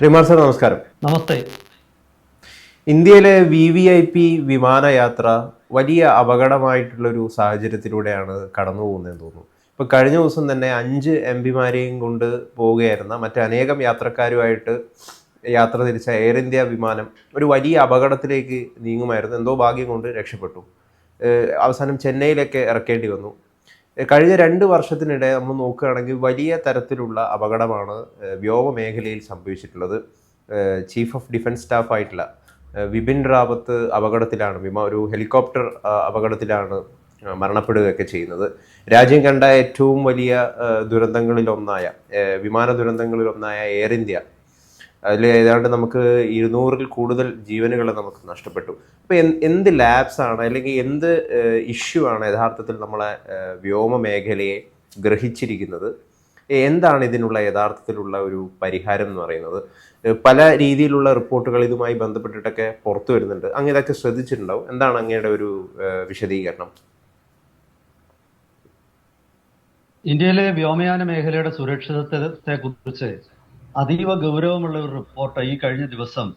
ശ്രീമാൻ sir നമസ്കാരം. നമസ്തേ. ഇന്ത്യയിലെ V V I P വിമാനയാത്ര വലിയ അപകടമായിട്ടുള്ളൊരു സാഹചര്യത്തിലൂടെയാണ് കടന്നു പോകുന്നതെന്ന് തോന്നുന്നു. ഇപ്പൊ കഴിഞ്ഞ ദിവസം തന്നെ അഞ്ച് എം പിമാരെയും കൊണ്ട് പോവുകയായിരുന്ന മറ്റനേകം യാത്രക്കാരുമായിട്ട് യാത്ര തിരിച്ച എയർ ഇന്ത്യ വിമാനം ഒരു വലിയ അപകടത്തിലേക്ക് നീങ്ങുമായിരുന്നു. എന്തോ ഭാഗ്യം കൊണ്ട് രക്ഷപ്പെട്ടു. അവസാനം ചെന്നൈയിലൊക്കെ ഇറക്കേണ്ടി വന്നു. കഴിഞ്ഞ രണ്ട് വർഷത്തിനിടെ നമ്മൾ നോക്കുകയാണെങ്കിൽ വലിയ തരത്തിലുള്ള അപകടമാണ് വ്യോമ മേഖലയിൽ സംഭവിച്ചിട്ടുള്ളത്. ചീഫ് ഓഫ് ഡിഫൻസ് സ്റ്റാഫ് ആയിട്ടുള്ള വിപിൻ റാവത്ത് അപകടത്തിലാണ് വിമാ ഒരു ഹെലികോപ്റ്റർ അപകടത്തിലാണ് മരണപ്പെടുകയൊക്കെ ചെയ്യുന്നത്. രാജ്യം കണ്ട ഏറ്റവും വലിയ ദുരന്തങ്ങളിലൊന്നായ വിമാന ദുരന്തങ്ങളിലൊന്നായ എയർ ഇന്ത്യ അതിൽ ഏതാണ്ട് നമുക്ക് ഇരുന്നൂറിൽ കൂടുതൽ ജീവനുകൾ നമുക്ക് നഷ്ടപ്പെട്ടു. അപ്പോൾ എന്ത് ലാബ്സ് ആണ് അല്ലെങ്കിൽ എന്ത് ഇഷ്യൂ ആണ് യഥാർത്ഥത്തിൽ നമ്മളെ വ്യോമ മേഖലയെ ഗ്രഹിച്ചിരിക്കുന്നത്? എന്താണ് ഇതിനുള്ള യഥാർത്ഥത്തിലുള്ള ഒരു പരിഹാരം എന്ന് പറയുന്നത്? പല രീതിയിലുള്ള റിപ്പോർട്ടുകൾ ഇതുമായി ബന്ധപ്പെട്ടിട്ടൊക്കെ പുറത്തു വരുന്നുണ്ട്. അങ്ങ് ഇതൊക്കെ ശ്രദ്ധിച്ചിട്ടുണ്ടാവും. എന്താണ് അങ്ങയുടെ ഒരു വിശദീകരണം? ഇന്ത്യയിലെ വ്യോമയാന മേഖലയുടെ സുരക്ഷിതത്വത്തെ കുറിച്ച് അതീവ ഗൗരവമുള്ള ഒരു റിപ്പോർട്ട് ഈ കഴിഞ്ഞ ദിവസം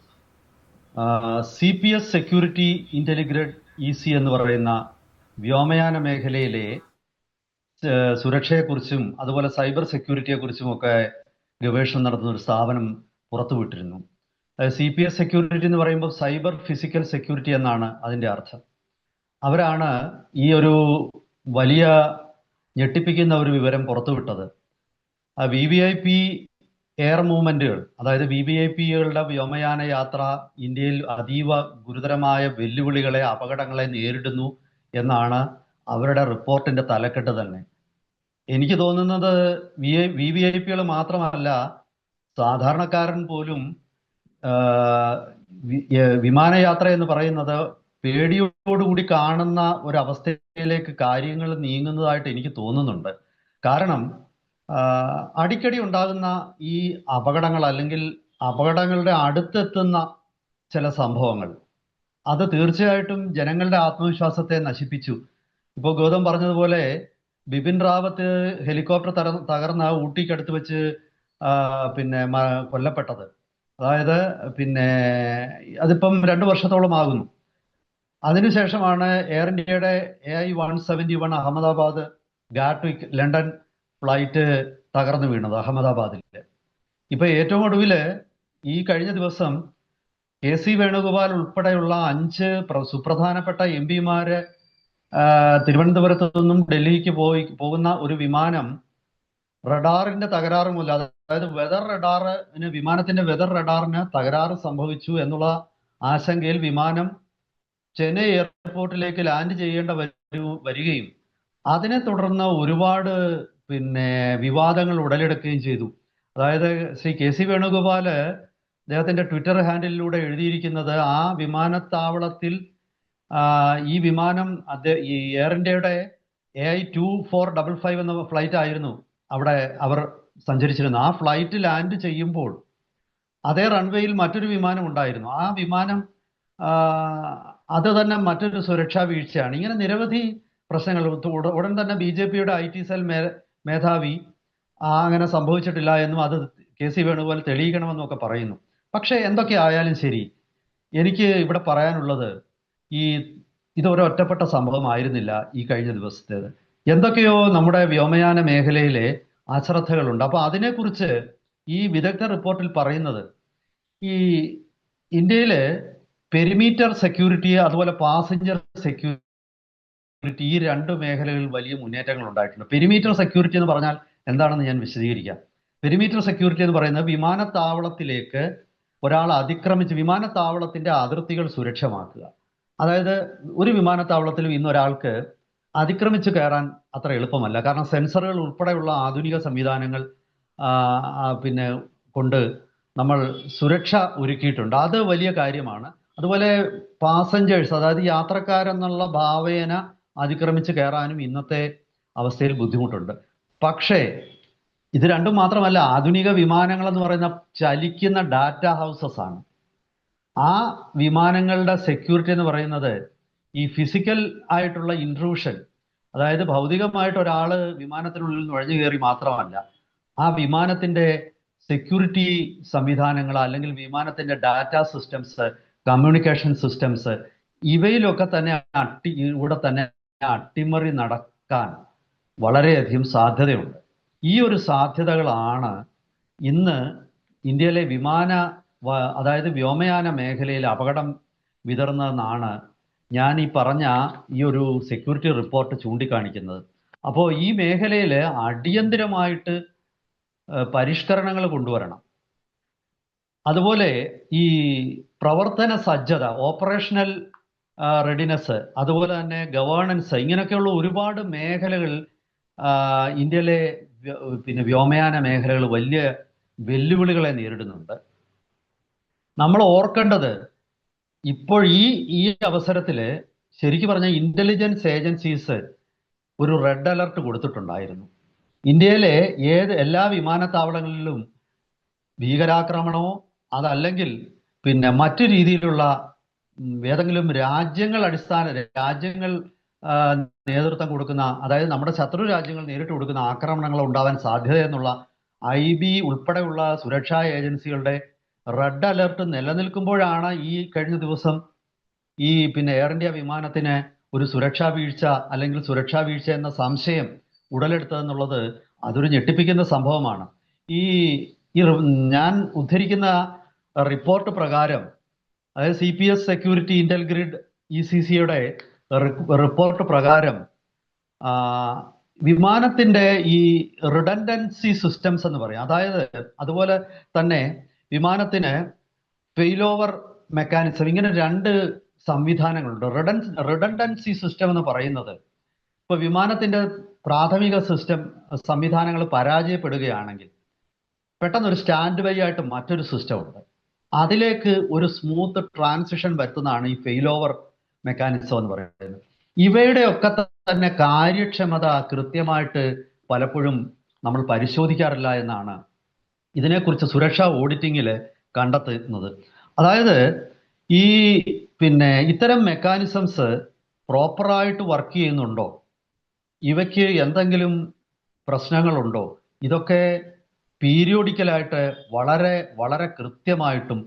C P S security Intelgrid E C എന്ന് പറയുന്ന വ്യോമയാന മേഖലയിലെ സുരക്ഷയെക്കുറിച്ചും അതുപോലെ സൈബർ സെക്യൂരിറ്റിയെ കുറിച്ചും ഒക്കെ ഗവേഷണം നടത്തുന്ന ഒരു സ്ഥാപനം പുറത്തുവിട്ടിരുന്നു സി പി എസ് സെക്യൂരിറ്റി എന്ന് പറയുമ്പോൾ സൈബർ ഫിസിക്കൽ സെക്യൂരിറ്റി എന്നാണ് അതിന്റെ അർത്ഥം. അവരാണ് ഈ ഒരു വലിയ ഞെട്ടിപ്പിക്കുന്ന ഒരു വിവരം പുറത്തുവിട്ടത്. V V I P air മൂവ്മെന്റുകൾ അതായത് വി വി ഐ പികളുടെ വ്യോമയാന യാത്ര ഇന്ത്യയിൽ അതീവ ഗുരുതരമായ വെല്ലുവിളികളെ അപകടങ്ങളെ നേരിടുന്നു എന്നാണ് അവരുടെ റിപ്പോർട്ടിന്റെ തലക്കെട്ട് തന്നെ. എനിക്ക് തോന്നുന്നത് വി വി ഐ പികൾ മാത്രമല്ല സാധാരണക്കാരൻ പോലും വിമാനയാത്ര എന്ന് പറയുന്നത് പേടിയോടുകൂടി കാണുന്ന ഒരവസ്ഥയിലേക്ക് കാര്യങ്ങൾ നീങ്ങുന്നതായിട്ട് എനിക്ക് തോന്നുന്നുണ്ട്. കാരണം അടിക്കടി ഉണ്ടാകുന്ന ഈ അപകടങ്ങൾ അല്ലെങ്കിൽ അപകടങ്ങളുടെ അടുത്തെത്തുന്ന ചില സംഭവങ്ങൾ അത് തീർച്ചയായിട്ടും ജനങ്ങളുടെ ആത്മവിശ്വാസത്തെ നശിപ്പിച്ചു. ഇപ്പോൾ ഗൗതം പറഞ്ഞതുപോലെ ബിപിൻ റാവത്ത് ഹെലികോപ്റ്റർ തര തകർന്ന ഊട്ടിക്കടുത്ത് വെച്ച് പിന്നെ കൊല്ലപ്പെട്ടത്. അതായത് പിന്നെ അതിപ്പം രണ്ടു വർഷത്തോളം ആകുന്നു. അതിനുശേഷമാണ് എയർ ഇന്ത്യയുടെ A I one seventy one Ahmedabad Gatwick London flight തകർന്നു വീണത് അഹമ്മദാബാദിൽ ഇപ്പൊ ഏറ്റവും ഒടുവിൽ ഈ കഴിഞ്ഞ ദിവസം കെ സി വേണുഗോപാൽ ഉൾപ്പെടെയുള്ള അഞ്ച് സുപ്രധാനപ്പെട്ട എം പിമാര് തിരുവനന്തപുരത്ത് നിന്നും ഡൽഹിക്ക് പോയി പോകുന്ന ഒരു വിമാനം റഡാറിന്റെ തകരാറ് മൂലം അതായത് വെതർ റഡാറിന് വിമാനത്തിന്റെ വെതർ റഡാറിന് തകരാറ് സംഭവിച്ചു എന്നുള്ള ആശങ്കയിൽ വിമാനം ചെന്നൈ എയർപോർട്ടിലേക്ക് ലാൻഡ് ചെയ്യേണ്ട വരു- വരികയും അതിനെ തുടർന്ന് ഒരുപാട് പിന്നെ വിവാദങ്ങൾ ഉടലെടുക്കുകയും ചെയ്തു. അതായത് ശ്രീ കെ സി വേണുഗോപാൽ അദ്ദേഹത്തിന്റെ ട്വിറ്റർ ഹാൻഡിലൂടെ എഴുതിയിരിക്കുന്നത് ആ വിമാനത്താവളത്തിൽ ഈ വിമാനം ഈ എയർ ഇന്ത്യയുടെ A I two four double five എന്ന ഫ്ലൈറ്റ് ആയിരുന്നു. അവിടെ അവർ സഞ്ചരിച്ചിരുന്നത്. ആ ഫ്ലൈറ്റ് ലാൻഡ് ചെയ്യുമ്പോൾ അതേ റൺവേയിൽ മറ്റൊരു വിമാനം ഉണ്ടായിരുന്നു. ആ വിമാനം അത് തന്നെ മറ്റൊരു സുരക്ഷാ വീഴ്ചയാണ്. ഇങ്ങനെ നിരവധി പ്രശ്നങ്ങൾ. ഉടൻ തന്നെ ബി ജെ പിയുടെ ഐ ടി സെൽ മേധാവി അങ്ങനെ സംഭവിച്ചിട്ടില്ല എന്നും അത് കെ സി വേണുഗോപാൽ തെളിയിക്കണമെന്നും ഒക്കെ പറയുന്നു. പക്ഷേ എന്തൊക്കെ ആയാലും ശരി എനിക്ക് ഇവിടെ പറയാനുള്ളത് ഈ ഇതൊരു ഒറ്റപ്പെട്ട സംഭവമായിരുന്നില്ല ഈ കഴിഞ്ഞ ദിവസത്തേത് എന്തൊക്കെയോ നമ്മുടെ വ്യോമയാന മേഖലയിലെ അശ്രദ്ധകളുണ്ട്. അപ്പോൾ അതിനെക്കുറിച്ച് ഈ വിദഗ്ധ റിപ്പോർട്ടിൽ പറയുന്നത് ഈ ഇന്ത്യയിലെ പെരിമീറ്റർ സെക്യൂരിറ്റി അതുപോലെ പാസഞ്ചർ സെക്യൂരിറ്റി ഈ രണ്ട് മേഖലകളിൽ വലിയ മുന്നേറ്റങ്ങൾ ഉണ്ടായിട്ടുണ്ട്. പെരിമീറ്റർ സെക്യൂരിറ്റി എന്ന് പറഞ്ഞാൽ എന്താണെന്ന് ഞാൻ വിശദീകരിക്കാം. പെരിമീറ്റർ സെക്യൂരിറ്റി എന്ന് പറയുന്നത് വിമാനത്താവളത്തിലേക്ക് ഒരാൾ അതിക്രമിച്ച് വിമാനത്താവളത്തിന്റെ അതിർത്തികൾ സുരക്ഷമാക്കുക അതായത് ഒരു വിമാനത്താവളത്തിലും ഇന്ന് ഒരാൾക്ക് അതിക്രമിച്ച് കയറാൻ അത്ര എളുപ്പമല്ല. കാരണം സെൻസറുകൾ ഉൾപ്പെടെയുള്ള ആധുനിക സംവിധാനങ്ങൾ പിന്നെ കൊണ്ട് നമ്മൾ സുരക്ഷ ഒരുക്കിയിട്ടുണ്ട്. അത് വലിയ കാര്യമാണ്. അതുപോലെ പാസഞ്ചേഴ്സ് അതായത് യാത്രക്കാരെന്നുള്ള ഭാവേന അതിക്രമിച്ച് കയറാനും ഇന്നത്തെ അവസ്ഥയിൽ ബുദ്ധിമുട്ടുണ്ട്. പക്ഷേ ഇത് രണ്ടും മാത്രമല്ല ആധുനിക വിമാനങ്ങൾ എന്ന് പറയുന്ന ചലിക്കുന്ന ഡാറ്റ ഹൗസസ് ആണ്. ആ വിമാനങ്ങളുടെ സെക്യൂരിറ്റി എന്ന് പറയുന്നത് ഈ ഫിസിക്കൽ ആയിട്ടുള്ള ഇൻട്രൂഷൻ അതായത് ഭൗതികമായിട്ട് ഒരാൾ വിമാനത്തിനുള്ളിൽ നുഴഞ്ഞു കയറി മാത്രമല്ല ആ വിമാനത്തിന്റെ സെക്യൂരിറ്റി സംവിധാനങ്ങൾ അല്ലെങ്കിൽ വിമാനത്തിന്റെ ഡാറ്റ സിസ്റ്റംസ് കമ്മ്യൂണിക്കേഷൻ സിസ്റ്റംസ് ഇവയിലൊക്കെ തന്നെ അട്ടി ഇവിടെ തന്നെ അട്ടിമറി നടക്കാൻ വളരെയധികം സാധ്യതയുണ്ട്. ഈ ഒരു സാധ്യതകളാണ് ഇന്ന് ഇന്ത്യയിലെ വിമാന അതായത് വ്യോമയാന മേഖലയിൽ അപകടം വിതർന്നതെന്നാണ് ഞാൻ ഈ പറഞ്ഞ ഈ ഒരു സെക്യൂരിറ്റി റിപ്പോർട്ട് ചൂണ്ടിക്കാണിക്കുന്നത്. അപ്പോൾ ഈ മേഖലയിൽ അടിയന്തിരമായിട്ട് പരിഷ്കരണങ്ങൾ കൊണ്ടുവരണം. അതുപോലെ ഈ പ്രവർത്തന സജ്ജത ഓപ്പറേഷണൽ റെഡിനെസ് അതുപോലെ തന്നെ ഗവേണൻസ് ഇങ്ങനെയൊക്കെയുള്ള ഒരുപാട് മേഖലകൾ ഇന്ത്യയിലെ പിന്നെ വ്യോമയാന മേഖലകൾ വലിയ വെല്ലുവിളികളെ നേരിടുന്നുണ്ട്. നമ്മൾ ഓർക്കേണ്ടത് ഇപ്പോൾ ഈ ഈ അവസരത്തിൽ ശരിക്കും പറഞ്ഞാൽ ഇന്റലിജൻസ് ഏജൻസീസ് ഒരു റെഡ് അലർട്ട് കൊടുത്തിട്ടുണ്ടായിരുന്നു. ഇന്ത്യയിലെ ഏത് എല്ലാ വിമാനത്താവളങ്ങളിലും ഭീകരാക്രമണമോ അതല്ലെങ്കിൽ പിന്നെ മറ്റു രീതിയിലുള്ള ഏതെങ്കിലും രാജ്യങ്ങൾ അടിസ്ഥാന രാജ്യങ്ങൾ നേതൃത്വം കൊടുക്കുന്ന അതായത് നമ്മുടെ ശത്രു രാജ്യങ്ങൾ നേരിട്ട് കൊടുക്കുന്ന ആക്രമണങ്ങൾ ഉണ്ടാവാൻ സാധ്യത എന്നുള്ള ഐ ബി ഉൾപ്പെടെയുള്ള സുരക്ഷാ ഏജൻസികളുടെ റെഡ് അലർട്ട് നിലനിൽക്കുമ്പോഴാണ് ഈ കഴിഞ്ഞ ദിവസം ഈ പിന്നെ എയർ ഇന്ത്യ വിമാനത്തിന് ഒരു സുരക്ഷാ വീഴ്ച അല്ലെങ്കിൽ സുരക്ഷാ വീഴ്ച എന്ന സംശയം ഉടലെടുത്തതെന്നുള്ളത് അതൊരു ഞെട്ടിപ്പിക്കുന്ന സംഭവമാണ്. ഈ ഞാൻ ഉദ്ധരിക്കുന്ന റിപ്പോർട്ട് പ്രകാരം അതായത് C P S security Intelgrid E C സിയുടെ റിപ്പോർട്ട് പ്രകാരം വിമാനത്തിന്റെ ഈ റിഡൻഡൻസി സിസ്റ്റംസ് എന്ന് പറയും. അതായത് അതുപോലെ തന്നെ വിമാനത്തിന് ഫെയിലോവർ മെക്കാനിസം ഇങ്ങനെ രണ്ട് സംവിധാനങ്ങളുണ്ട്. റിഡൻ റിഡൻഡൻസി സിസ്റ്റം എന്ന് പറയുന്നത് ഇപ്പൊ വിമാനത്തിന്റെ പ്രാഥമിക സിസ്റ്റം സംവിധാനങ്ങൾ പരാജയപ്പെടുകയാണെങ്കിൽ പെട്ടെന്ന് ഒരു സ്റ്റാൻഡ് ബൈ ആയിട്ട് മറ്റൊരു സിസ്റ്റം ഉണ്ട്. അതിലേക്ക് ഒരു സ്മൂത്ത് ട്രാൻസിഷൻ വരുത്തുന്നതാണ് ഈ ഫെയിൽ ഓവർ മെക്കാനിസം എന്ന് പറയുന്നത്. ഇവയുടെ ഒക്കെ തന്നെ കാര്യക്ഷമത കൃത്യമായിട്ട് പലപ്പോഴും നമ്മൾ പരിശോധിക്കാറില്ല എന്നാണ് ഇതിനെക്കുറിച്ച് സുരക്ഷാ ഓഡിറ്റിങ്ങിൽ കണ്ടെത്തുന്നത്. അതായത് ഈ പിന്നെ ഇത്തരം മെക്കാനിസംസ് പ്രോപ്പറായിട്ട് വർക്ക് ചെയ്യുന്നുണ്ടോ? ഇവയ്ക്ക് എന്തെങ്കിലും പ്രശ്നങ്ങളുണ്ടോ? ഇതൊക്കെ പീരിയോഡിക്കലായിട്ട് വളരെ വളരെ കൃത്യമായിട്ടും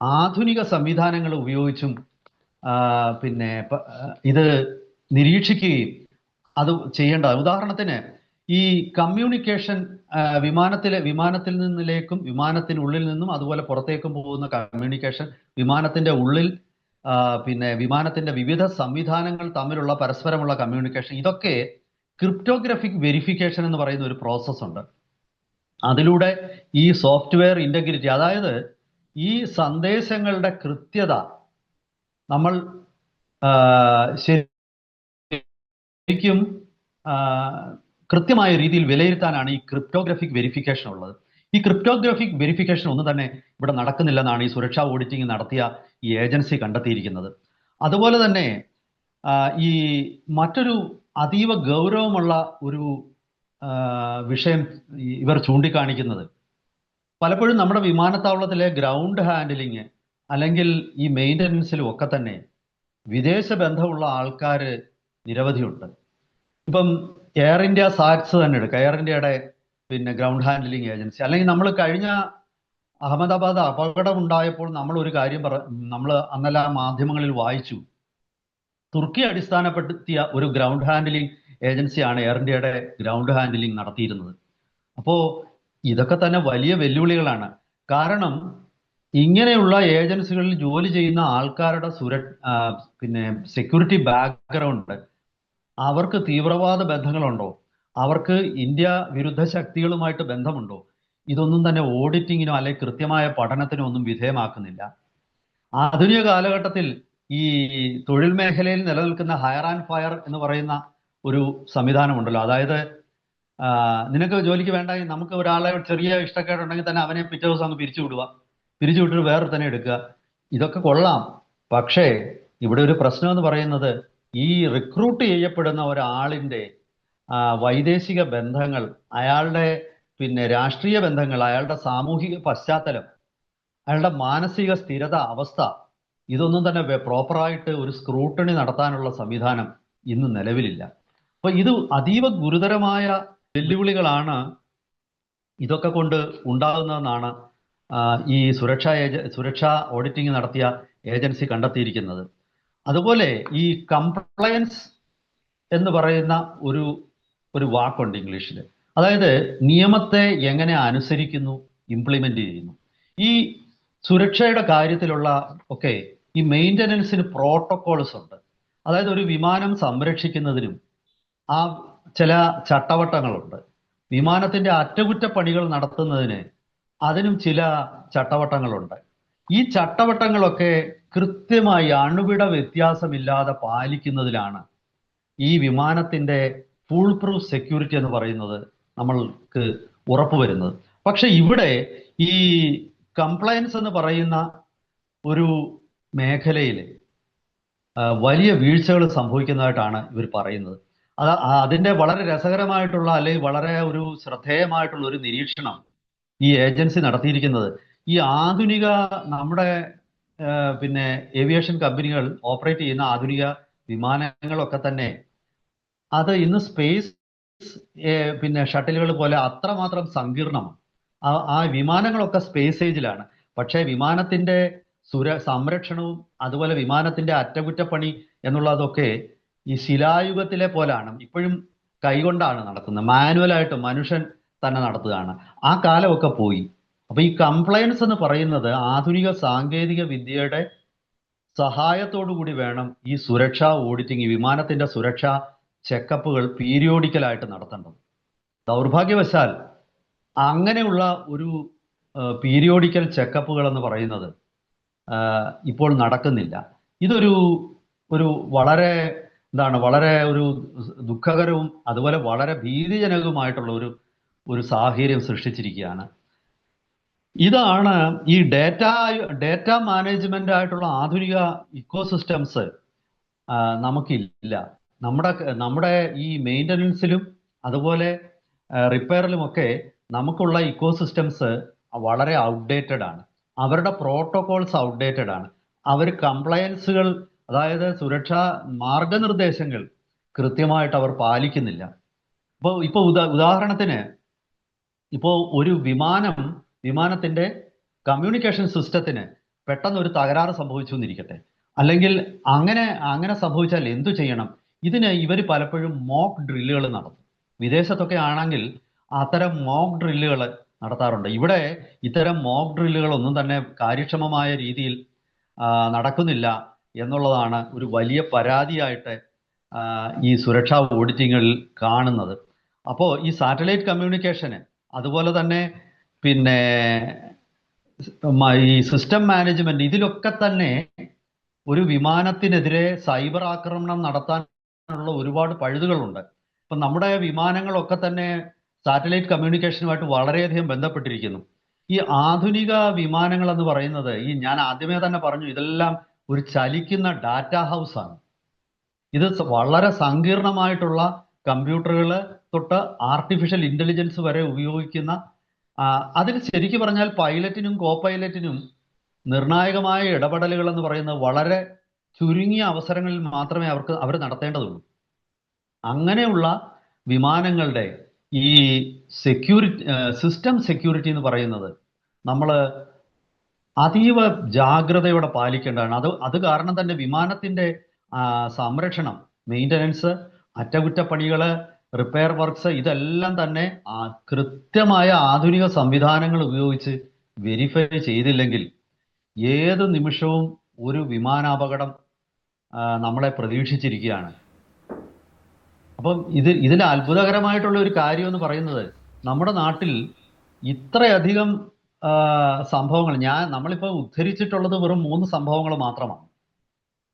ആധുനിക സംവിധാനങ്ങൾ ഉപയോഗിച്ചും പിന്നെ ഇത് നിരീക്ഷിക്കുകയും അത് ചെയ്യേണ്ട. ഉദാഹരണത്തിന് ഈ കമ്മ്യൂണിക്കേഷൻ വിമാനത്തിലെ വിമാനത്തിൽ നിന്നിലേക്കും വിമാനത്തിനുള്ളിൽ നിന്നും അതുപോലെ പുറത്തേക്കും പോകുന്ന കമ്മ്യൂണിക്കേഷൻ വിമാനത്തിന്റെ ഉള്ളിൽ പിന്നെ വിമാനത്തിന്റെ വിവിധ സംവിധാനങ്ങൾ തമ്മിലുള്ള പരസ്പരമുള്ള കമ്മ്യൂണിക്കേഷൻ ഇതൊക്കെ ക്രിപ്റ്റോഗ്രഫിക് വെരിഫിക്കേഷൻ എന്ന് പറയുന്ന ഒരു പ്രോസസ്സ് ഉണ്ട് അതിലൂടെ ഈ സോഫ്റ്റ്വെയർ ഇന്റഗ്രിറ്റി അതായത് ഈ സന്ദേശങ്ങളുടെ കൃത്യത നമ്മൾ ശരിക്കും കൃത്യമായ രീതിയിൽ വിലയിരുത്താനാണ് ഈ ക്രിപ്റ്റോഗ്രാഫിക് വെരിഫിക്കേഷൻ ഉള്ളത്. ഈ ക്രിപ്റ്റോഗ്രാഫിക് വെരിഫിക്കേഷൻ ഒന്നും തന്നെ ഇവിടെ നടക്കുന്നില്ലെന്നാണ് ഈ സുരക്ഷാ ഓഡിറ്റിംഗ് നടത്തിയ ഈ ഏജൻസി കണ്ടെത്തിയിരിക്കുന്നത്. അതുപോലെ തന്നെ ഈ മറ്റൊരു അതീവ ഗൗരവമുള്ള ഒരു വിഷയം ഇവർ ചൂണ്ടിക്കാണിക്കുന്നത്. പലപ്പോഴും നമ്മുടെ വിമാനത്താവളത്തിലെ ഗ്രൗണ്ട് ഹാൻഡിലിങ് അല്ലെങ്കിൽ ഈ മെയിന്റനൻസിലും ഒക്കെ തന്നെ വിദേശ ബന്ധമുള്ള ആൾക്കാർ നിരവധിയുണ്ട്. ഇപ്പം എയർ ഇന്ത്യ സാറ്റ്സ് തന്നെ എടുക്കുക എയർ ഇന്ത്യയുടെ പിന്നെ ഗ്രൗണ്ട് ഹാൻഡിലിംഗ് ഏജൻസി. അല്ലെങ്കിൽ നമ്മൾ കഴിഞ്ഞ അഹമ്മദാബാദ് അപകടം ഉണ്ടായപ്പോൾ നമ്മൾ ഒരു കാര്യം പറ നമ്മൾ അന്നല്ല മാധ്യമങ്ങളിൽ വായിച്ചു. തുർക്കി അടിസ്ഥാനപ്പെടുത്തിയ ഒരു ഗ്രൗണ്ട് ഹാൻഡ്ലിംഗ് ഏജൻസിയാണ് എയർ ഇന്ത്യയുടെ ഗ്രൗണ്ട് ഹാൻഡ്ലിംഗ് നടത്തിയിരുന്നത്. അപ്പോൾ ഇതൊക്കെ തന്നെ വലിയ വെല്ലുവിളികളാണ്. കാരണം ഇങ്ങനെയുള്ള ഏജൻസികളിൽ ജോലി ചെയ്യുന്ന ആൾക്കാരുടെ സുര പിന്നെ സെക്യൂരിറ്റി ബാക്ക്ഗ്രൗണ്ട് അവർക്ക് തീവ്രവാദ ബന്ധങ്ങളുണ്ടോ? അവർക്ക് ഇന്ത്യ വിരുദ്ധ ശക്തികളുമായിട്ട് ബന്ധമുണ്ടോ? ഇതൊന്നും തന്നെ ഓഡിറ്റിങ്ങിനോ അല്ലെങ്കിൽ കൃത്യമായ പഠനത്തിനോ ഒന്നും വിധേയമാക്കുന്നില്ല. ആധുനിക കാലഘട്ടത്തിൽ ഈ തൊഴിൽ മേഖലയിൽ നിലനിൽക്കുന്ന ഹയർ ആൻഡ് ഫയർ എന്ന് പറയുന്ന ഒരു സംവിധാനമുണ്ടല്ലോ. അതായത് നിനക്ക് ജോലിക്ക് വേണ്ട നമുക്ക് ഒരാളെ ചെറിയ ഇഷ്ടക്കേടുണ്ടെങ്കിൽ തന്നെ അവനെ പിറ്റേ ദിവസം അങ്ങ് പിരിച്ചു വിടുക. പിരിച്ചു വിട്ടിട്ട് വേറെ തന്നെ എടുക്കുക. ഇതൊക്കെ കൊള്ളാം. പക്ഷേ ഇവിടെ ഒരു പ്രശ്നം എന്ന് പറയുന്നത് ഈ റിക്രൂട്ട് ചെയ്യപ്പെടുന്ന ഒരാളിന്റെ വൈദേശിക ബന്ധങ്ങൾ അയാളുടെ പിന്നെ രാഷ്ട്രീയ ബന്ധങ്ങൾ അയാളുടെ സാമൂഹിക പശ്ചാത്തലം അയാളുടെ മാനസിക സ്ഥിരത അവസ്ഥ ഇതൊന്നും തന്നെ പ്രോപ്പറായിട്ട് ഒരു സ്ക്രൂട്ടണി നടത്താനുള്ള സംവിധാനം ഇന്ന് നിലവിലില്ല. അപ്പൊ ഇത് അതീവ ഗുരുതരമായ വെല്ലുവിളികളാണ് ഇതൊക്കെ കൊണ്ട് ഉണ്ടാകുന്നതെന്നാണ് ഈ സുരക്ഷാ ഏജ സുരക്ഷാ ഓഡിറ്റിംഗ് നടത്തിയ ഏജൻസി കണ്ടെത്തിയിരിക്കുന്നത്. അതുപോലെ ഈ കംപ്ലയൻസ് എന്ന് പറയുന്ന ഒരു ഒരു വാക്കുണ്ട് ഇംഗ്ലീഷിൽ അതായത് നിയമത്തെ എങ്ങനെ അനുസരിക്കുന്നു ഇംപ്ലിമെന്റ് ചെയ്യുന്നു. ഈ സുരക്ഷയുടെ കാര്യത്തിലുള്ള ഒക്കെ ഈ മെയിന്റനൻസിന് പ്രോട്ടോക്കോൾസ് ഉണ്ട്. അതായത് ഒരു വിമാനം സംരക്ഷിക്കുന്നതിനും ആ ചില ചട്ടവട്ടങ്ങളുണ്ട്. വിമാനത്തിന്റെ അറ്റകുറ്റപ്പണികൾ നടത്തുന്നതിന് അതിനും ചില ചട്ടവട്ടങ്ങളുണ്ട്. ഈ ചട്ടവട്ടങ്ങളൊക്കെ കൃത്യമായി അണുവിട വ്യത്യാസമില്ലാതെ പാലിക്കുന്നതിലാണ് ഈ വിമാനത്തിന്റെ ഫുൾ പ്രൂഫ് സെക്യൂരിറ്റി എന്ന് പറയുന്നത് നമ്മൾക്ക് ഉറപ്പുവരുന്നത് പക്ഷെ ഇവിടെ ഈ കംപ്ലയൻസ് എന്ന് പറയുന്ന ഒരു മേഖലയിൽ വലിയ വീഴ്ചകൾ സംഭവിക്കുന്നതായിട്ടാണ് ഇവർ പറയുന്നത്. അത് അതിന്റെ വളരെ രസകരമായിട്ടുള്ള അല്ലെങ്കിൽ വളരെ ഒരു ശ്രദ്ധേയമായിട്ടുള്ള ഒരു നിരീക്ഷണം ഈ ഏജൻസി നടത്തിയിരിക്കുന്നത്. ഈ ആധുനിക നമ്മുടെ പിന്നെ ഏവിയേഷൻ കമ്പനികൾ ഓപ്പറേറ്റ് ചെയ്യുന്ന ആധുനിക വിമാനങ്ങളൊക്കെ തന്നെ അത് ഇന്ന് സ്പേസ് പിന്നെ ഷട്ടിലുകൾ പോലെ അത്രമാത്രം സങ്കീർണമാണ് ആ വിമാനങ്ങളൊക്കെ സ്പേസ് ഏജിലാണ്. പക്ഷേ വിമാനത്തിന്റെ സുര സംരക്ഷണവും അതുപോലെ വിമാനത്തിന്റെ അറ്റകുറ്റപ്പണി എന്നുള്ളതൊക്കെ ഈ ശിലായുഗത്തിലെ പോലാണ്. ഇപ്പോഴും കൈകൊണ്ടാണ് നടത്തുന്നത്. മാനുവലായിട്ട് മനുഷ്യൻ തന്നെ നടത്തുകയാണ്. ആ കാലമൊക്കെ പോയി. അപ്പൊ ഈ കംപ്ലയൻസ് എന്ന് പറയുന്നത് ആധുനിക സാങ്കേതിക വിദ്യയുടെ സഹായത്തോടു കൂടി വേണം ഈ സുരക്ഷാ ഓഡിറ്റിംഗ് വിമാനത്തിന്റെ സുരക്ഷാ ചെക്കപ്പുകൾ പീരിയോഡിക്കലായിട്ട് നടത്തേണ്ടത്. ദൗർഭാഗ്യവശാൽ അങ്ങനെയുള്ള ഒരു പീരിയോഡിക്കൽ ചെക്കപ്പുകൾ എന്ന് പറയുന്നത് ഇപ്പോൾ നടക്കുന്നില്ല. ഇതൊരു ഒരു വളരെ എന്താണ് വളരെ ഒരു ദുഃഖകരവും അതുപോലെ വളരെ ഭീതിജനകവുമായിട്ടുള്ള ഒരു ഒരു സാഹചര്യം സൃഷ്ടിച്ചിരിക്കുകയാണ്. ഇതാണ് ഈ ഡേറ്റ ഡേറ്റ മാനേജ്മെന്റ് ആയിട്ടുള്ള ആധുനിക ഇക്കോസിസ്റ്റംസ് നമുക്കില്ല. നമ്മുടെ നമ്മുടെ ഈ മെയിന്റനൻസിലും അതുപോലെ റിപ്പയറിലുമൊക്കെ നമുക്കുള്ള ഇക്കോസിസ്റ്റംസ് വളരെ ഔട്ട്ഡേറ്റഡ് ആണ് അവരുടെ പ്രോട്ടോകോൾസ് ഔട്ട്ഡേറ്റഡ് ആണ് അവർ കംപ്ലയൻസുകൾ അതായത് സുരക്ഷാ മാർഗനിർദ്ദേശങ്ങൾ കൃത്യമായിട്ട് അവർ പാലിക്കുന്നില്ല. ഇപ്പോൾ ഇപ്പോൾ ഉദാ ഉദാഹരണത്തിന് ഇപ്പോൾ ഒരു വിമാനം വിമാനത്തിന്റെ കമ്മ്യൂണിക്കേഷൻ സിസ്റ്റത്തിന് പെട്ടെന്ന് ഒരു തകരാറ് സംഭവിച്ചു എന്നിരിക്കട്ടെ. അല്ലെങ്കിൽ അങ്ങനെ അങ്ങനെ സംഭവിച്ചാൽ എന്തു ചെയ്യണം? ഇതിന് ഇവർ പലപ്പോഴും മോക്ക് ഡ്രില്ലുകൾ നടത്തും. വിദേശത്തൊക്കെ ആണെങ്കിൽ അത്തരം മോക്ക് ഡ്രില്ലുകൾ നടത്താറുണ്ട്. ഇവിടെ ഇത്തരം മോക്ക് ഡ്രില്ലുകൾ ഒന്നും തന്നെ കാര്യക്ഷമമായ രീതിയിൽ നടക്കുന്നില്ല. എന്നുള്ളതാണ് ഒരു വലിയ പരാതിയായിട്ട് ഈ സുരക്ഷാ ഓഡിറ്റിങ്ങുകളിൽ കാണുന്നത്. അപ്പോൾ ഈ സാറ്റലൈറ്റ് കമ്മ്യൂണിക്കേഷന് അതുപോലെ തന്നെ പിന്നെ ഈ സിസ്റ്റം മാനേജ്മെന്റ് ഇതിലൊക്കെ തന്നെ ഒരു വിമാനത്തിനെതിരെ സൈബർ ആക്രമണം നടത്താനുള്ള ഒരുപാട് പഴുതുകളുണ്ട്. ഇപ്പം നമ്മുടെ വിമാനങ്ങളൊക്കെ തന്നെ സാറ്റലൈറ്റ് കമ്മ്യൂണിക്കേഷനുമായിട്ട് വളരെയധികം ബന്ധപ്പെട്ടിരിക്കുന്നു. ഈ ആധുനിക വിമാനങ്ങൾ എന്ന് പറയുന്നത് ഈ ഞാൻ ആദ്യമേ തന്നെ പറഞ്ഞു ഇതെല്ലാം ഒരു ചലിക്കുന്ന ഡാറ്റ ഹൗസാണ്. ഇത് വളരെ സങ്കീർണമായിട്ടുള്ള കമ്പ്യൂട്ടറുകൾ തൊട്ട് ആർട്ടിഫിഷ്യൽ ഇന്റലിജൻസ് വരെ ഉപയോഗിക്കുന്ന അതിൽ ശരിക്കും പറഞ്ഞാൽ പൈലറ്റിനും കോ പൈലറ്റിനും നിർണായകമായ ഇടപെടലുകൾ എന്ന് പറയുന്നത് വളരെ ചുരുങ്ങിയ അവസരങ്ങളിൽ മാത്രമേ അവർക്ക് അവർ നടത്തേണ്ടതുള്ളൂ. അങ്ങനെയുള്ള വിമാനങ്ങളുടെ ഈ സെക്യൂരിറ്റി സിസ്റ്റം സെക്യൂരിറ്റി എന്ന് പറയുന്നത് നമ്മൾ അതീവ ജാഗ്രതയോടെ പാലിക്കേണ്ടതാണ്. അത് അത് കാരണം തന്നെ വിമാനത്തിന്റെ സംരക്ഷണം മെയിന്റനൻസ് അറ്റകുറ്റപ്പണികൾ റിപ്പയർ വർക്ക്സ് ഇതെല്ലാം തന്നെ കൃത്യമായ ആധുനിക സംവിധാനങ്ങൾ ഉപയോഗിച്ച് വെരിഫൈ ചെയ്തില്ലെങ്കിൽ ഏത് നിമിഷവും ഒരു വിമാനാപകടം നമ്മളെ പ്രതീക്ഷിച്ചിരിക്കുകയാണ്. അപ്പം ഇത് ഇതിൽ അത്ഭുതകരമായിട്ടുള്ള ഒരു കാര്യം എന്ന് പറയുന്നത് നമ്മുടെ നാട്ടിൽ ഇത്രയധികം സംഭവങ്ങൾ. ഞാൻ നമ്മളിപ്പോൾ ഉദ്ധരിച്ചിട്ടുള്ളത് വെറും മൂന്ന് സംഭവങ്ങൾ മാത്രമാണ്.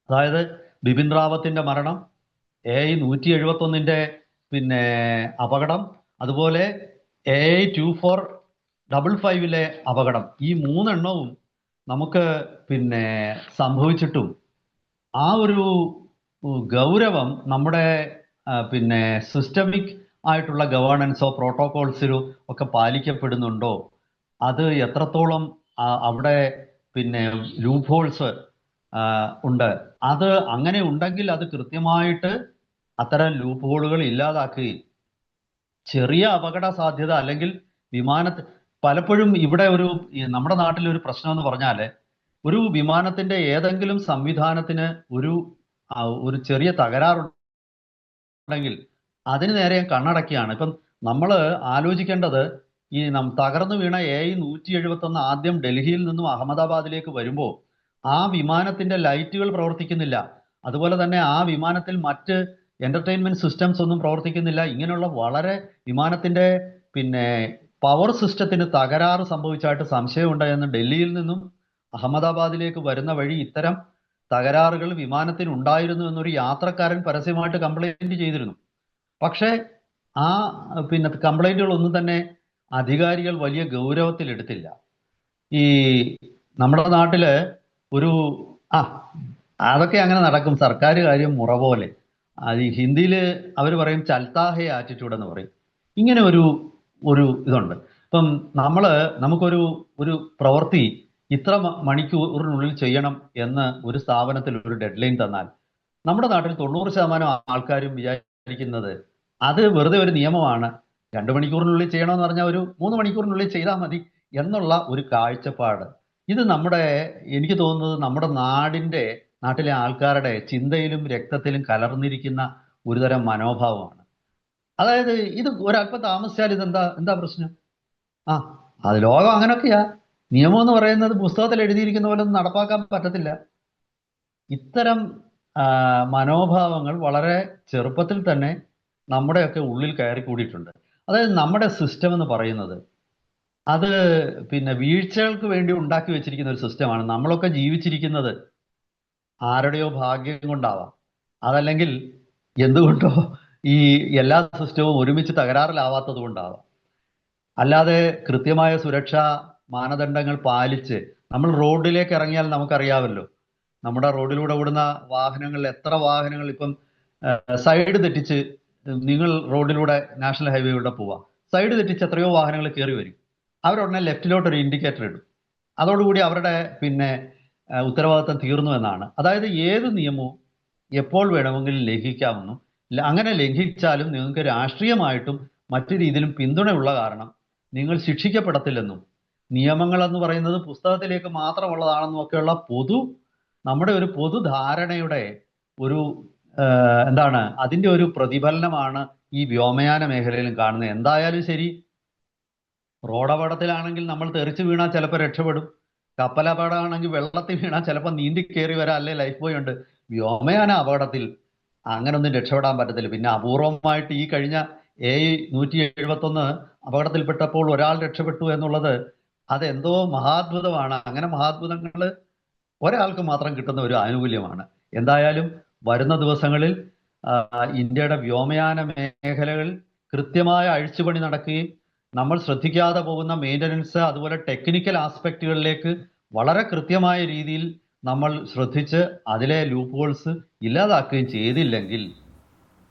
അതായത് ബിപിൻ റാവത്തിന്റെ മരണം എ ഐ നൂറ്റി എഴുപത്തൊന്നിന്റെ പിന്നെ അപകടം അതുപോലെ A I two four double ഫൈവിലെ അപകടം. ഈ മൂന്നെണ്ണവും നമുക്ക് പിന്നെ സംഭവിച്ചിട്ടും ആ ഒരു ഗൗരവം നമ്മുടെ പിന്നെ സിസ്റ്റമിക് ആയിട്ടുള്ള ഗവേണൻസോ പ്രോട്ടോകോൾസിലോ ഒക്കെ പാലിക്കപ്പെടുന്നുണ്ടോ? അത് എത്രത്തോളം അവിടെ പിന്നെ ലൂപ്പ് ഹോൾസ് ഉണ്ട്. അത് അങ്ങനെ ഉണ്ടെങ്കിൽ അത് കൃത്യമായിട്ട് അത്തരം ലൂപ്പ് ഹോളുകൾ ഇല്ലാതാക്കുകയും ചെറിയ അപകട സാധ്യത അല്ലെങ്കിൽ വിമാനത്തിൽ പലപ്പോഴും ഇവിടെ ഒരു നമ്മുടെ നാട്ടിൽ ഒരു പ്രശ്നം എന്ന് പറഞ്ഞാൽ ഒരു വിമാനത്തിന്റെ ഏതെങ്കിലും സംവിധാനത്തിന് ഒരു ഒരു ചെറിയ തകരാറുണ്ടെങ്കിൽ അതിന് നേരെ കണ്ണടക്കിയാണ് ഇപ്പം നമ്മൾ ആലോചിക്കേണ്ടത് ഈ നം തകർന്നു വീണ എ ഐ നൂറ്റി എഴുപത്തി ഒന്ന് ആദ്യം ഡൽഹിയിൽ നിന്നും അഹമ്മദാബാദിലേക്ക് വരുമ്പോൾ ആ വിമാനത്തിന്റെ ലൈറ്റുകൾ പ്രവർത്തിക്കുന്നില്ല. അതുപോലെ തന്നെ ആ വിമാനത്തിൽ മറ്റ് എന്റർടൈൻമെന്റ് സിസ്റ്റംസ് ഒന്നും പ്രവർത്തിക്കുന്നില്ല. ഇങ്ങനെയുള്ള വളരെ വിമാനത്തിന്റെ പിന്നെ പവർ സിസ്റ്റത്തിന് തകരാറ് സംഭവിച്ചായിട്ട് സംശയമുണ്ട് എന്ന് ഡൽഹിയിൽ നിന്നും അഹമ്മദാബാദിലേക്ക് വരുന്ന വഴി ഇത്തരം തകരാറുകൾ വിമാനത്തിന് ഉണ്ടായിരുന്നു എന്നൊരു യാത്രക്കാരൻ പരസ്യമായിട്ട് കംപ്ലൈന്റ് ചെയ്തിരുന്നു. പക്ഷേ ആ പിന്നെ കംപ്ലൈന്റുകൾ ഒന്നും തന്നെ അധികാരികൾ വലിയ ഗൗരവത്തിൽ എടുത്തില്ല ഈ നമ്മുടെ നാട്ടിൽ ഒരു ആ അതൊക്കെ അങ്ങനെ നടക്കും. സർക്കാർ കാര്യം മുറ പോലെ അത് ഹിന്ദിയിൽ അവർ പറയും ചൽത്താഹെ ആറ്റിറ്റ്യൂഡ് എന്ന് പറയും. ഇങ്ങനെ ഒരു ഒരു ഇതുണ്ട്. ഇപ്പം നമ്മൾ നമുക്കൊരു ഒരു പ്രവൃത്തി ഇത്ര മണിക്കൂറിനുള്ളിൽ ചെയ്യണം എന്ന് ഒരു സ്ഥാപനത്തിൽ ഒരു ഡെഡ് ലൈൻ തന്നാൽ നമ്മുടെ നാട്ടിൽ തൊണ്ണൂറ് ശതമാനം ആൾക്കാരും വിചാരിക്കുന്നത് അത് വെറുതെ ഒരു നിയമമാണ്. രണ്ട് മണിക്കൂറിനുള്ളിൽ ചെയ്യണമെന്ന് പറഞ്ഞാൽ ഒരു മൂന്ന് മണിക്കൂറിനുള്ളിൽ ചെയ്താൽ മതി എന്നുള്ള ഒരു കാഴ്ചപ്പാട്. ഇത് നമ്മുടെ എനിക്ക് തോന്നുന്നത് നമ്മുടെ നാടിന്റെ നാട്ടിലെ ആൾക്കാരുടെ ചിന്തയിലും രക്തത്തിലും കലർന്നിരിക്കുന്ന ഒരുതരം മനോഭാവമാണ്. അതായത് ഇത് ഒരല്പം താമസിച്ചാൽ ഇതെന്താ എന്താ പ്രശ്നം? ആ അത് ലോകം അങ്ങനെയൊക്കെയാ നിയമം എന്ന് പറയുന്നത് പുസ്തകത്തിൽ എഴുതിയിരിക്കുന്ന പോലെ ഒന്നും നടപ്പാക്കാൻ പറ്റത്തില്ല. ഇത്തരം മനോഭാവങ്ങൾ വളരെ ചെറുപ്പത്തിൽ തന്നെ നമ്മുടെയൊക്കെ ഉള്ളിൽ കയറി കൂടിയിട്ടുണ്ട് അതായത് നമ്മുടെ സിസ്റ്റം എന്ന് പറയുന്നത് അത് പിന്നെ വീഴ്ചകൾക്ക് വേണ്ടി ഉണ്ടാക്കി വെച്ചിരിക്കുന്ന ഒരു സിസ്റ്റമാണ് നമ്മളൊക്കെ ജീവിച്ചിരിക്കുന്നത് ആരുടെയോ ഭാഗ്യം കൊണ്ടാവാം. അതല്ലെങ്കിൽ എന്തുകൊണ്ടോ ഈ എല്ലാ സിസ്റ്റവും ഒരുമിച്ച് തകരാറിലാവാത്തത് കൊണ്ടാവാം. അല്ലാതെ കൃത്യമായ സുരക്ഷാ മാനദണ്ഡങ്ങൾ പാലിച്ച് നമ്മൾ റോഡിലേക്ക് ഇറങ്ങിയാൽ നമുക്കറിയാമല്ലോ. നമ്മുടെ റോഡിലൂടെ ഓടുന്ന വാഹനങ്ങളിൽ എത്ര വാഹനങ്ങൾ ഇപ്പം സൈഡ് തെറ്റിച്ച് നിങ്ങൾ റോഡിലൂടെ നാഷണൽ ഹൈവേയിലൂടെ പോവാം. സൈഡ് തെറ്റിച്ച് എത്രയോ വാഹനങ്ങൾ കയറി വരും. അവരുടനെ ലെഫ്റ്റിലോട്ട് ഒരു ഇൻഡിക്കേറ്റർ ഇടും. അതോടുകൂടി അവരുടെ പിന്നെ ഉത്തരവാദിത്തം തീർന്നു എന്നാണ്. അതായത് ഏത് നിയമവും എപ്പോൾ വേണമെങ്കിലും ലംഘിക്കാമെന്നും അങ്ങനെ ലംഘിച്ചാലും നിങ്ങൾക്ക് രാഷ്ട്രീയമായിട്ടും മറ്റു രീതിയിലും പിന്തുണയുള്ള കാരണം നിങ്ങൾ ശിക്ഷിക്കപ്പെടത്തില്ലെന്നും നിയമങ്ങൾ എന്ന് പറയുന്നത് പുസ്തകത്തിലേക്ക് മാത്രമുള്ളതാണെന്നും ഒക്കെയുള്ള പൊതു നമ്മുടെ ഒരു പൊതുധാരണയുടെ ഒരു എന്താണ്? അതിന്റെ ഒരു പ്രതിഫലനമാണ് ഈ വ്യോമയാന മേഖലയിലും കാണുന്നത്. എന്തായാലും ശരി റോഡപകടത്തിലാണെങ്കിൽ നമ്മൾ തെറിച്ച് വീണാൽ ചിലപ്പോൾ രക്ഷപ്പെടും. കപ്പലപകടമാണെങ്കിൽ വെള്ളത്തിൽ വീണാൽ ചിലപ്പോൾ നീന്തി കയറി വരാൻ അല്ലെ? ലൈഫ് ബോയ് ഉണ്ട്. വ്യോമയാന അപകടത്തിൽ അങ്ങനൊന്നും രക്ഷപ്പെടാൻ പറ്റത്തില്ല. പിന്നെ അപൂർവമായിട്ട് ഈ കഴിഞ്ഞ എ നൂറ്റി എഴുപത്തി ഒന്ന് അപകടത്തിൽപ്പെട്ടപ്പോൾ ഒരാൾ രക്ഷപ്പെട്ടു എന്നുള്ളത് അതെന്തോ മഹാത്ഭുതമാണ്. അങ്ങനെ മഹാത്ഭുതങ്ങൾ ഒരാൾക്ക് മാത്രം കിട്ടുന്ന ഒരു ആനുകൂല്യമാണ്. എന്തായാലും വരുന്ന ദിവസങ്ങളിൽ ഇന്ത്യയുടെ വ്യോമയാന മേഖലകൾ കൃത്യമായ അഴിച്ചുപണി നടക്കുകയും നമ്മൾ ശ്രദ്ധിക്കാതെ പോകുന്ന മെയിന്റനൻസ് അതുപോലെ ടെക്നിക്കൽ ആസ്പെക്റ്റുകളിലേക്ക് വളരെ കൃത്യമായ രീതിയിൽ നമ്മൾ ശ്രദ്ധിച്ച് അതിലെ ലൂപ്പ് ഹോൾസ് ഇല്ലാതാക്കുകയും ചെയ്തില്ലെങ്കിൽ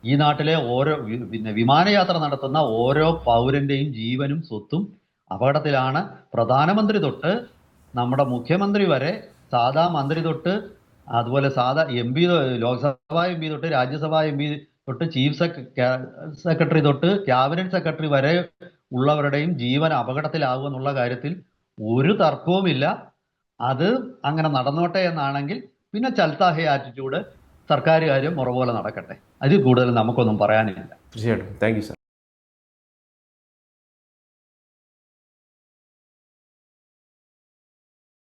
ഈ നാട്ടിലെ ഓരോ പിന്നെ വിമാനയാത്ര നടത്തുന്ന ഓരോ പൗരന്റെയും ജീവനും സ്വത്തും അപകടത്തിലാണ്. പ്രധാനമന്ത്രി തൊട്ട് നമ്മുടെ മുഖ്യമന്ത്രി വരെ സാധാ മന്ത്രി തൊട്ട് അതുപോലെ സാധാ M P Lok Sabha M P തൊട്ട് രാജ്യസഭാ എം പി തൊട്ട് ചീഫ് സെക്രട്ടറി തൊട്ട് ക്യാബിനറ്റ് സെക്രട്ടറി വരെ ഉള്ളവരുടെയും ജീവൻ അപകടത്തിലാകും എന്നുള്ള കാര്യത്തിൽ ഒരു തർക്കവുമില്ല അത് അങ്ങനെ നടന്നോട്ടെ എന്നാണെങ്കിൽ പിന്നെ ചൽത്താഹെ ആറ്റിറ്റ്യൂഡ് സർക്കാർ കാര്യം മുറ പോലെ നടക്കട്ടെ. അതിൽ കൂടുതൽ നമുക്കൊന്നും പറയാനില്ല. തീർച്ചയായിട്ടും. Thank you sir.